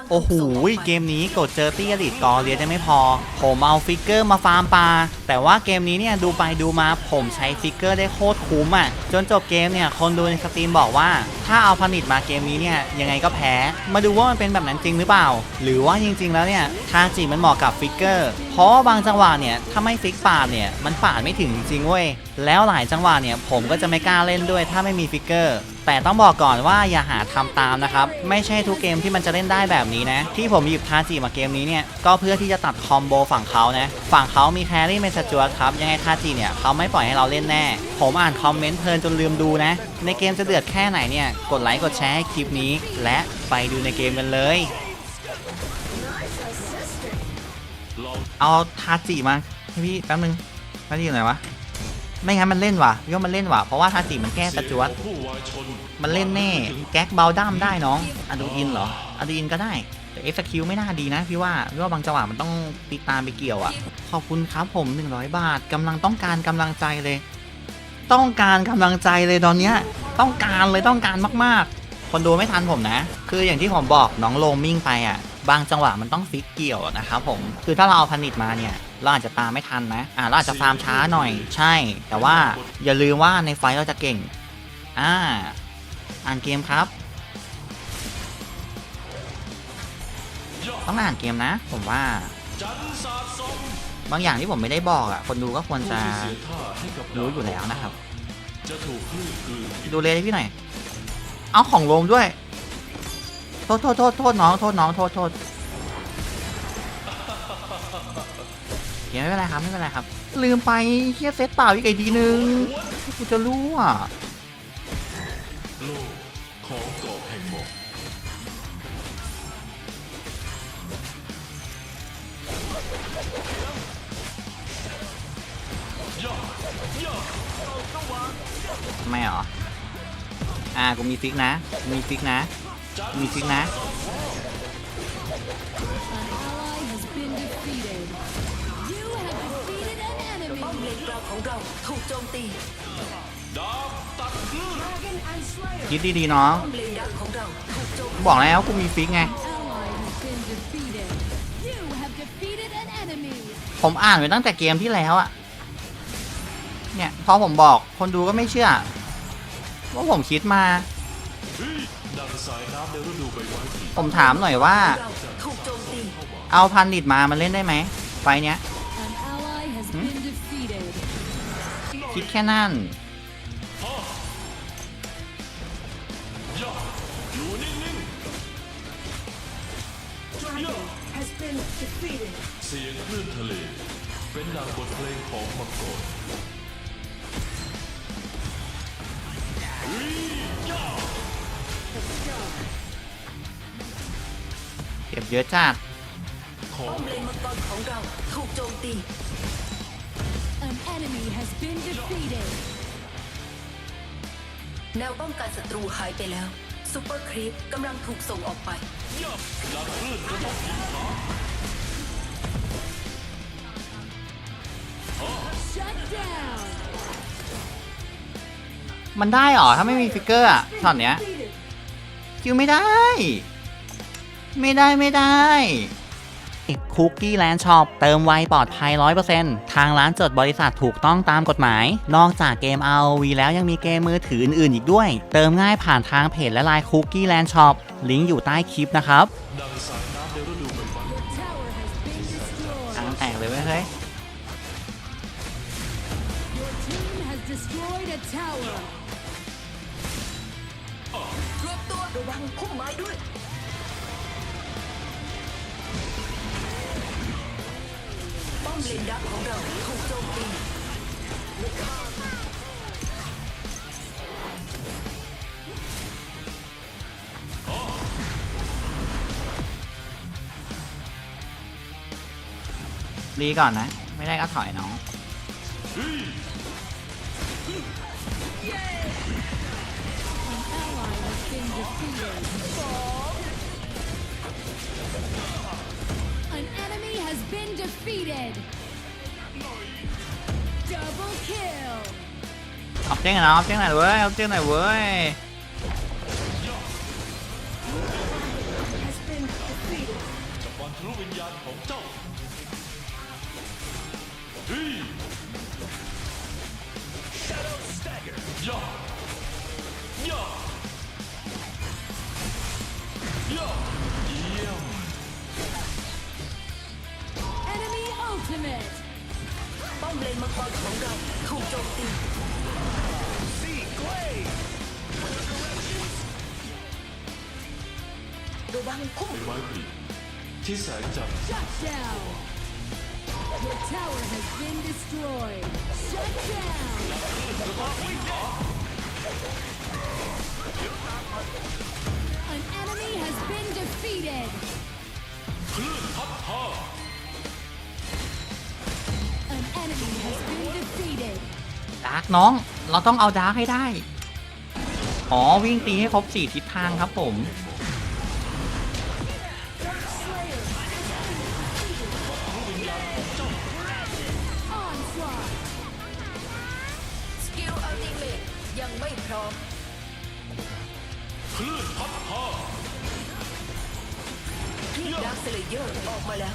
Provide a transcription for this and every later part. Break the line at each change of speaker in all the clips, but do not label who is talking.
งถู
โอ้
ก
โห
ส่งออกไป
เกมนี้กดเจอตี้อลิตกอเรียนได้ไม่พอ ผมเอาฟิกเกอร์มาฟาร์มปลา แต่ว่าเกมนี้เนี่ยดูไปดูมาผมใช้ฟิกเกอร์ได้โคตรคุ้มอะจนจบเกมเนี่ยคนดูในสตรีมบอกว่า ถ้าเอาผลิตมาเกมนี้เนี่ยยังไงก็แพ้ มาดูว่ามันเป็นแบบนั้นจริงหรือเปล่า หรือว่าจริง ๆ แล้วเนี่ยทาจิมันเหมาะกับฟิกเกอร์เพราะว่าบางจังหวะเนี่ยถ้าไม่ฟิกปาดเนี่ยมันปาดไม่ถึงจริงๆเว้ยแล้วหลายจังหวะเนี่ยผมก็จะไม่กล้าเล่นด้วยถ้าไม่มีฟิกเกอร์แต่ต้องบอกก่อนว่าอย่าหาทำตามนะครับ ไม่ใช่ทุกเกมที่มันจะเล่นได้แบบนี้นะ ที่ผมหยิบทาจิมาเกมนี้เนี่ยก็เพื่อที่จะตัดคอมโบฝั่งเขานะฝั่งเขามีแครี่เมนจวตครับ ยังไงท่าจิเนี่ยเขาไม่ปล่อยให้เราเล่นแน่ ผมอ่านคอมเมนต์เพลินจนลืมดูนะ ในเกมจะเดือดแค่ไหนเนี่ย กดไลค์กดแชร์ให้คลิปนี้ และไปดูในเกมกันเลย เอาทาจิมาให้พี่แป๊บนึงทาจิอยู่ไหนวะ ไม่งั้นมันเล่นว่ะพี่ว่ามันเล่นว่ะ เพราะว่าทาจิมันแก้สจวตมันเล่นแน่ แก๊กเบลด้ามได้น้องอะดูอินเหรออะดูอินก็ได้ แต่เอ็กซ์คิวไม่น่าดีนะพี่ว่าพี่ว่าบางจังหวะมันต้องติดตามไปเกี่ยวอะ่ะ ขอบคุณครับผม 100 บาทกำลังต้องการกำลังใจเลย ต้องการกำลังใจเลยตอนเนี้ย ต้องการเลยต้องการมากๆ คนดูไม่ทันผมนะ คืออย่างที่ผมบอกน้องโลมมิ่งไปอะ บางจังหวะมันต้องฟิกเกี่ยวนะครับผม คือถ้าเราเอาผนิตมาเนี่ยเราอาจจะตามไม่ทันนะ อ่าเราอาจจะฟาร์มช้าหน่อย ใช่ แต่ว่าอย่าลืมว่าในไฟท์เราจะเก่ง อ่า อ่านเกมครับ ต้องอ่านเกมนะ ผมว่า บางอย่างที่ผมไม่ได้บอกอะ คนดูก็ควรจะรู้อยู่แล้วนะครับดูเลยพี่หน่อย เอาของลงด้วย โทษโทษโทษโทษน้อง โทษน้องโทษโทษเดี๋ยวไม่เป็นไรครับไม่เป็นไรครับ ลืมไปเฮียเซตเปล่าอีกไอดีนึงกูจะรู้อะ ไม่หรอ อ่า กูมีฟิกนะ มีฟิกนะ มีฟิกนะ
ป้อมเลนกลางของเราถูกโจมตี
คิดดีๆน้อง
ป้อมเลนดักของเราถูกโจม
บอกแล้วกูมีฟิกไง ผมอ่านไว้ตั้งแต่เกมที่แล้วอะเนี่ย พอผมบอกคนดูก็ไม่เชื่อ ว่าผมคิดมา
ดังสายน้ำในฤดูใบไม้ผลิ
ผมถามหน่อยว่า
เราถูกโจมตี
เอาพันดิดมามันเล่นได้ไหมไฟเนี้ย
An ally has
Hmm?
been defeated.
คิดแค่นั้น
อยู่นิ่งๆเสียงคลื่นทะเล เป็นดังบทเพลงของมังกร
เก็บเยอะจัด
ขอ
ป้
ง
อมเลนมังกรของเราถูกโจมตี
An enemy has been defeated.
แนวป้องกันศัตรูหายไปแล้วซูเปอร์ครีปกำลังถูกส่งออกไป
ดังคลื่นกระทบหินผา
Shut down.
มันได้เหรอ ถ้าไม่มีฟิกเกอร์อะช็อตเนี้ยคิวไม่ได้ ไม่ได้ไม่ได้คุกกี้แลนด์ช็อปเติมไวปลอดภัย 100%ทางร้านจดบริษัทถูกต้องตามกฎหมาย นอกจากเกม ROV แล้วยังมีเกมมือถืออื่นๆอีกด้วย เติมง่ายผ่านทางเพจและไลน์คุกกี้แลนด์ช็อปลิงก์อยู่ใต้คลิปนะครับ
รวบตัวระวังพุ่มไม้ด้วย ป้อมเลนดักของเราถูกโจมตี
รีก่อนนะ ไม่ได้ก็ถอยน้อง
An enemy has been defeated. Double kill.
เอาเจ๊งหน่อยน้องออบเจ๊งหน่อยเว้ยเอาเจ๊งหน่อยเว้ย
ultimate.
ป้อมเลนมังกรของเราถูกโจมตี ระวังพุ่ม
ไม้ผลิที่แสงจันทร์
Shut down. Your tower has been destroyed. Shut down. An enemy has been defeated.
คลื่นพัดพา
ดาร์กน้อง เราต้องเอาดาร์กให้ได้ อ๋อ วิ่งตีให้ครบสี่ทิศทางครับผม
Onslaught.
สกิลอัลติเมทยังไม่พร้อม
คลื่นพัดพา
ดักสเลเยอร์ออกมาแล้ว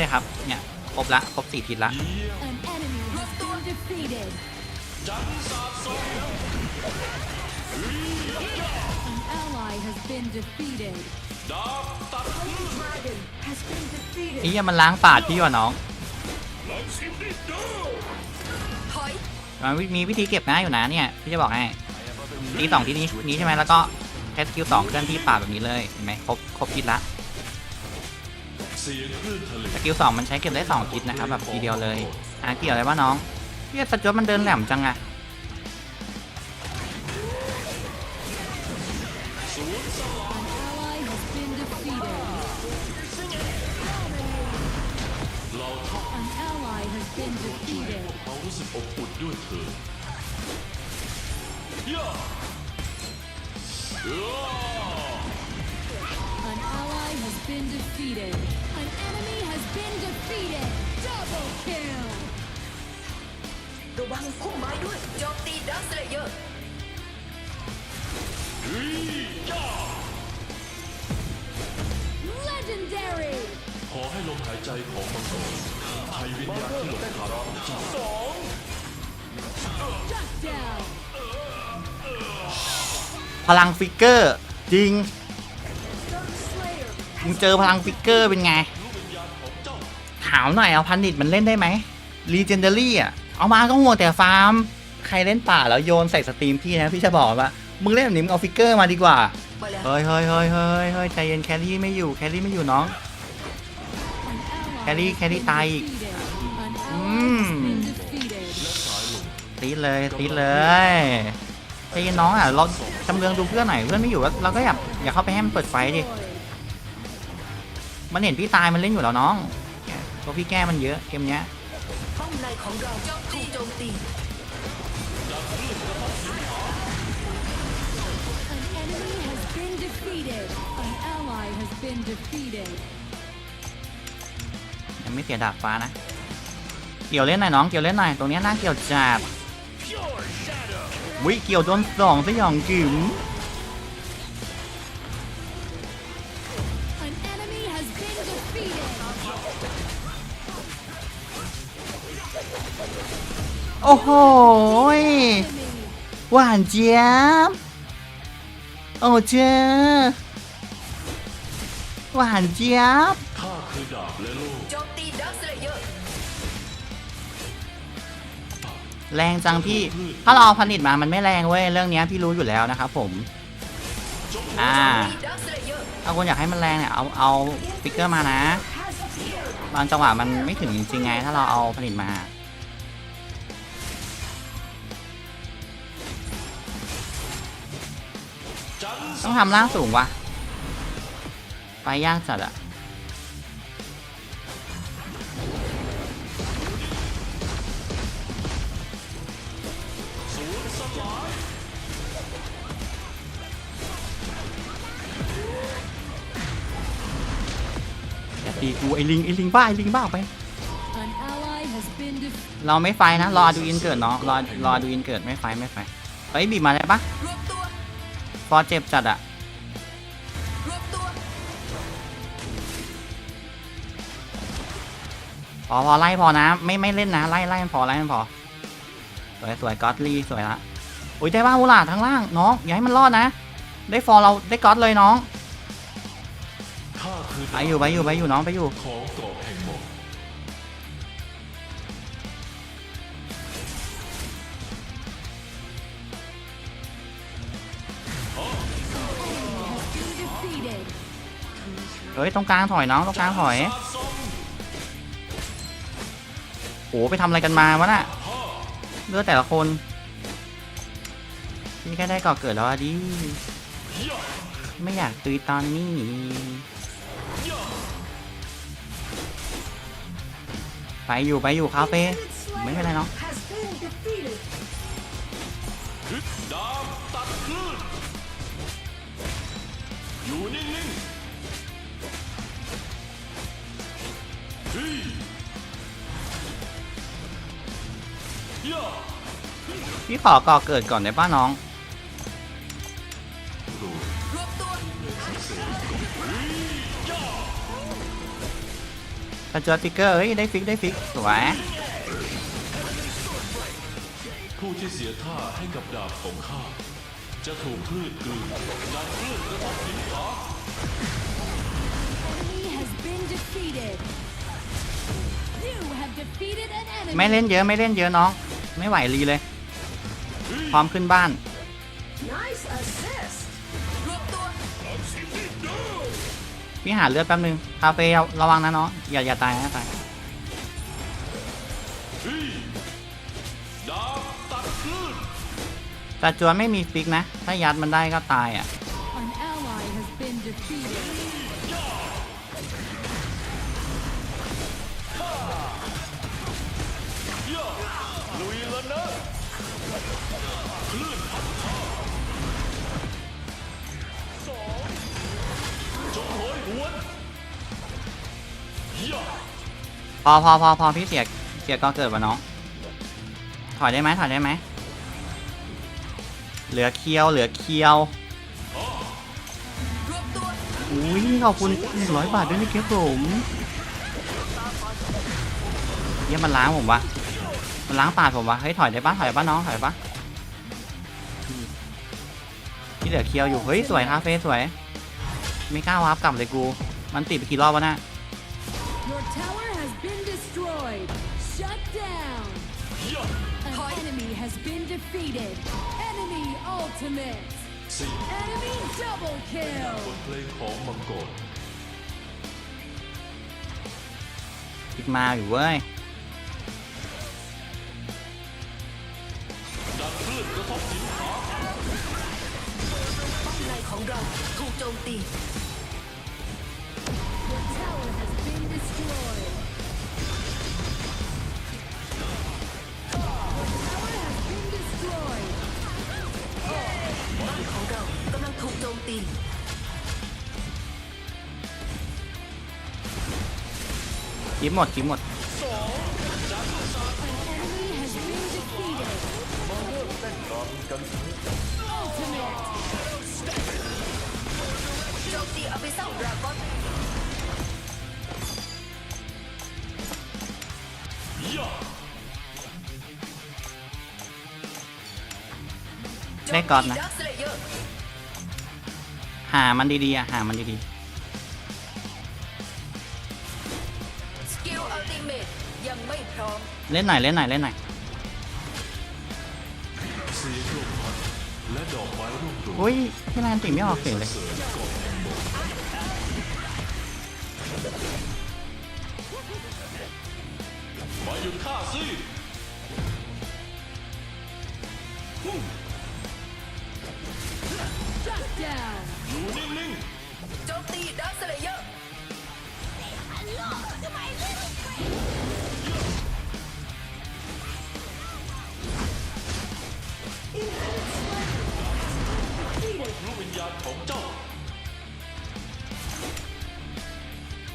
เก็บแค่นี้เลยครับ เนี่ยครบละครบสี่ทิศละ
เยี่ยม
An enemy has been defeated.
จันทร์สาดส่อง
An ally has been defeated.
ดาบตัดคลื่น
ไอ้เหี้ยมันล้างป่าดพี่ว่ะน้อง
ลองชิมดิดู
ถอย
มันมีวิธีเก็บง่ายอยู่นะเนี่ยพี่จะบอกให้ทีสองทีนี้นี้ใช่ไหมแล้วก็แคสคิวสองเคลื่อนที่ป่าแบบนี้เลยเห็นไหมครบครบทิศละ
เส
กิลสองมันใช้เก็บได้สองทิศนะครับแบบทีเดียวเลยอะเกี่ยวอะไรวะน้องเฮียสจวตมันเดินแหลมจังอะ
เรารู้สึกอบอุ่นด้วยเถิดย่า
been defeated. An enemy has been defeated. Double kill.
ระวังพุ่มไม้ด้วยโจมตีดักสเลเยอร์
เฮ้ยย่า
Legendary.
ขอให้ลมหายใจของมังกรไทยวิญญาณที่หลงทางของเจ้า
Shut down.
พลังฟิกเกอร์ จริง มึงเจอพลังฟิกเกอร์เป็นไง ถามหน่อยเอาพันดิตมันเล่นได้ไหมรีเจนเดอรี่อะ เอามาก็ห่วงแต่ฟาร์ม ใครเล่นป่าแล้วโยนใส่สตรีมพี่นะพี่จะบอกว่า มึงเล่นแบบนี้มึงเอาฟิกเกอร์มาดีกว่า เฮ้ยเฮ้ยเฮ้ยเฮ้ยเฮ้ยใจเย็นแครี่ไม่อยู่แครี่ไม่อยู่น้อง
An ally
Carry-
has
carry
been
ตายอีก
defeated. An ally has
Mm.
been defeated.
ตีดเลยตีเลยใจเย็นน้องอะเราจำเรืองดูเพื่อนหน่อยเพื่อนไม่อยู่ก็เราก็อยากอยากเข้าไปให้มันเปิดไฟดิ มันเห็นพี่ตายมันเล่นอยู่แล้วน้องเพราะพี่แก้มันเยอะเกมเนี้ย
ป้อมในของเราถูกโจมตี
ยังไม่เสียดาบฟ้านะ เกี่ยวเล่นหน่อยน้องเกี่ยวเล่นหน่อยตรงนี้น่าเกี่ยวจัดวิเกี่ยวโดนสองสยองกึ๋ม อ้โหหวานเจี๊ยบโอ้เจ้าหวานเจี๊ยบ
ข้าคือดาบและโล่
โจมตีดักสเลเยอร์
แรงจังพี่ ถ้าเราเอาพันิตมา มันไม่แรงเว้ย เรื่องเนี้ยพี่รู้อยู่แล้วนะครับผม อ่า ถ้าคุณอยากให้มันแรงเนี่ย เอา เอาฟิกเกอร์มานะ บางจังหวะมันไม่ถึงจริงๆไง ถ้าเราเอาผลิตมา ต้องทำล่างสูงวะ ไปยากจัดอะอย่าตีกูไอ้ลิงไอ้ลิงบ้าไอ้ลิงบ้าไป
An ally has been defeated.
เราไม่ไฟนะ รอดูอินเกิดเนาะ รอรอดูอินเกิดไม่ไฟไม่ไฟเฮ้ยบีบมาได้ปะ
รวมตัว
ฟอร์เจ็บจัดอะพอพอไล่พอนะ ไม่ไม่เล่นนะไล่ไล่มันพอไล่มันพอ สวยสวยก็อตลีสวยละโอ้ยได้บ้ามูลาทั้งล่างน้องอย่าให้มันรอดนะ ได้ฟอร์เราได้ก็อตเลยน้องไปอยู่ไปอยู่ไปอยู่น้องไปอยู่ ฮ้ยตรงกลางถอยน้องตรงกลางถอยโอ้ไปทำอะไรกันมาวะน่ะเลือดแต่ละคนนี่แค่ได้ก่อเกิดแล้วดิไม่อยากตุยตอนนี้ไปอยู่ไปอยู่คาเฟ่ไม่เป็นไรน้อง
ฮึดดาบตัดคลื่นอยู่นิ่ง
พี่ขอก่อเกิดก่อนได้ป้าน้อง
โดด
รวมตัว
ถ้าเจอฟิกเกอร์เอ้ย ได้ฟิก ได้ฟิก สวย
ผู้ที่เสียท่าให้กับดาบของข้า จะถูกคลื่นกลืนดันคลื่นกระทบหินผา
Enemy has been defeated. You have defeated an enemy.
ไม่เล่นเยอะไม่เล่นเยอะน้อง ไม่ไหวรีเลย พร้อมขึ้นบ้าน
รวมตัว
พี่หาเลือดแป๊บนึง คาเฟ่ระวังนะน้องอย่าอย่าตายนะตาย
เฮ้ยดาบตัดคลื่น
แต่จวนไม่มีฟิกนะ ถ้ายัดมันได้ก็ตายอะ
อ
พอพอพอพี่เสียเสียก็เกิดวะน้อง ถอยได้ไหมถอยได้ไหม เหลือเคียว เหลือเคียว อุ้ยขอบคุณหนึ่งร้อยบาทด้วยนะครับผมเยี่ยมันล้างผมวะมันล้างปาดผมวะเฮ้ยถอยได้ปะถอยได้ปะน้องถอยได้ปะที่เหลือเคียวอยู่ เฮ้ยสวยคาเฟ่สวย ไม่กล้าวาร์ปกลับเลยกู มันติดไปกี่รอบวะน่ะ
been defeated. Enemy ultimate.
สี่
Enemy double
บ
kill.
ทเพลงของมังกร
อีกมาอยู่เว้ย
ดันคลื่นกระทบหินผา
ป้อมในของเราถูกโจมตี
Your tower has been destroyed.
บ้านของเรากำลังถูกโจมตี
คลิปหมดคลิปหมด
An enemy has been defeated. Ultimate.
โจมตีอภิสัมดราก้อน
ได้ก่อนนะ
ดักสเลเยอร์
หามันดีๆอะหามันดี
สกิลอัลติเมทยังไม่พร้อม
ๆเล่นหน่อยเล่นหน่อยเล่นหน่อย
เสียงลมพัดและดอกไม้ร่วงโรย
อุ้ยพี่แลนติไม่ออกเสียงเลย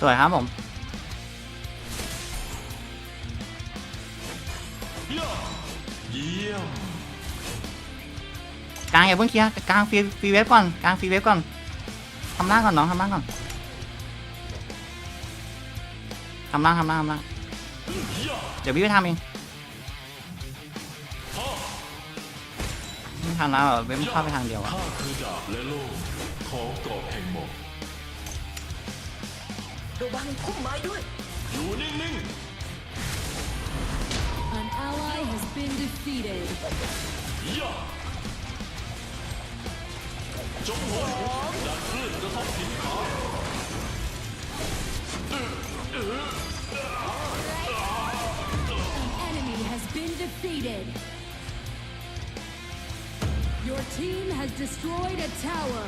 สว
ยครับผมกลางอย่าเพิ่งเคลียร์กลางฟรีฟรีเวฟก่อนกลางฟรีเวฟก่อนทำล่างก่อนน้องทำล่างก่อนทำล่างทำล่างทำล่างเดี๋ยวพี่ไปทำเองไม่ทันแล้วเว็บเข้าไปทางเดียวอะ
ข้าคือดาบและโล่ของกาะแห่งหมอก
ระวังพุ่มไม้ด้วย
อยู่นิ่ง
An ally has been defeated.
ๆย่าจงโหยดันคลื่นกระทบถิ่นฐาน
An enemy has been defeated. Your team has destroyed a tower.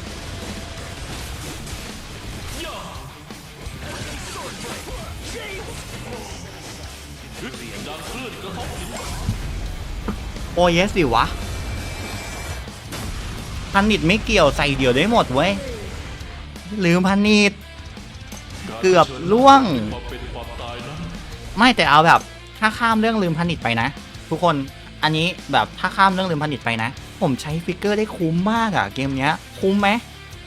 โอ้ยสิวะพันนิดไม่เกี่ยวใส่เดี่ยวได้หมดเว้ยลืมพันนิดเกือบล่วง ไม่แต่เอาแบบ ถ้าข้ามเรื่องลืมพันิตไปนะ ทุกคนอันนี้แบบถ้าข้ามเรื่องลืมพันิตไปนะ ผมใช้ฟิกเกอร์ได้คุ้มมากอะเกมเนี้ยคุ้มไหม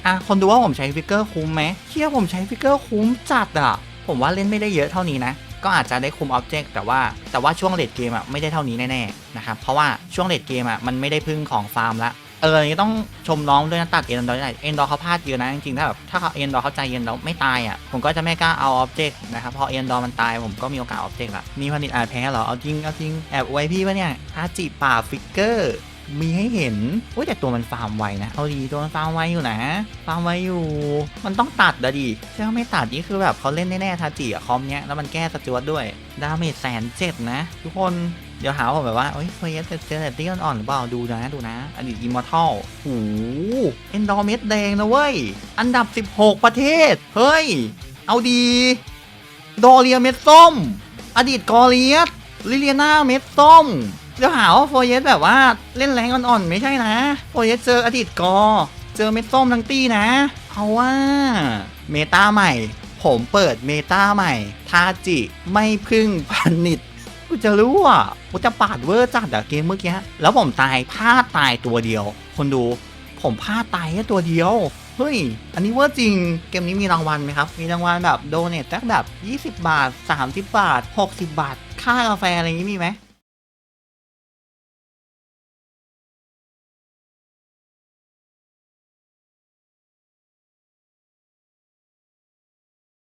อะคนดูว่าผมใช้ฟิกเกอร์คุ้มไหมเชื่อผมใช้ฟิกเกอร์คุ้มจัดอะผมว่าเล่นไม่ได้เยอะเท่านี้นะ ก็อาจจะได้คุมอ็อบเจกต์แต่ว่าแต่ว่าช่วงเลดเกมอะไม่ได้เท่านี้แน่ๆนะครับเพราะว่าช่วงเลดเกมอะมันไม่ได้พึ่งของฟาร์มละเออนี้ต้องชมน้องด้วยนะตัดเอ็นดอร์ได้เอ็นดอร์เขาพลาดเยอะนะจริงๆถ้าแบบถ้าเขาเอ็นดอร์เขาใจเย็นแล้วไม่ตายอะผมก็จะไม่กล้าเอาออบเจกต์นะครับพอเอ็นดอร์มันตายผมก็มีโอกาสออบเจกต์ละมีพันิดอาจแพ้เหรอเอาจริงเอาจริงแอบไว้พี่ปะเนี่ยถ้าจีป่าฟิกเกอร์ มีให้เห็นโอ้ยแต่ตัวมันฟาร์มไวนะ เอาดีตัวมันฟาร์มไวอยู่นะ ฟาร์มไวอยู่ มันต้องตัดอะดิถ้าไม่ตัดนี่คือแบบเขาเล่นแน่ๆทาจิอะคอมเนี้ยแล้วมันแก้สจวตด้วย ดาเมจแสนเจ็ดนะ ทุกคน เดี๋ยวหาว่าผมแบบว่าเอ้ยเฟยสเจเนตี้อ่อนๆหรือเปล่า ดูนะ ดูนะ อดีตอิมมอร์ทัลโอ้เอ็นดอร์เมดแดงนะเว้ย อันดับ 16 ประเทศ เฮ้ย เอาดี ดอเรียเม็ดส้ม อดีตกอเลียสลิเลียนาเม็ดส้ม เดี๋ยวหาว่าโฟเยสแบบว่าเล่นแรงอ่อนๆไม่ใช่นะโฟเยสเจออดีตกอ เจอเม็ดส้มทั้งตี้นะ เอาว่าเมตาใหม่ ผมเปิดเมตาใหม่ ทาจิไม่พึ่งพันนิดกูจะรู้อะกูจะปาดเวอร์จัดอะเกมเมื่อกี้แล้วผมตายพลาดตายตัวเดียว คนดู ผมพลาดตายแค่ตัวเดียวเฮ้ย อันนี้เว่าจริง เกมนี้มีรางวัลไหมครับ มีรางวัลแบบโดเนทสักแบบ 20 บาท 30 บาท 60 บาท ค่ากาแฟอะไรอย่างนี้มีไหม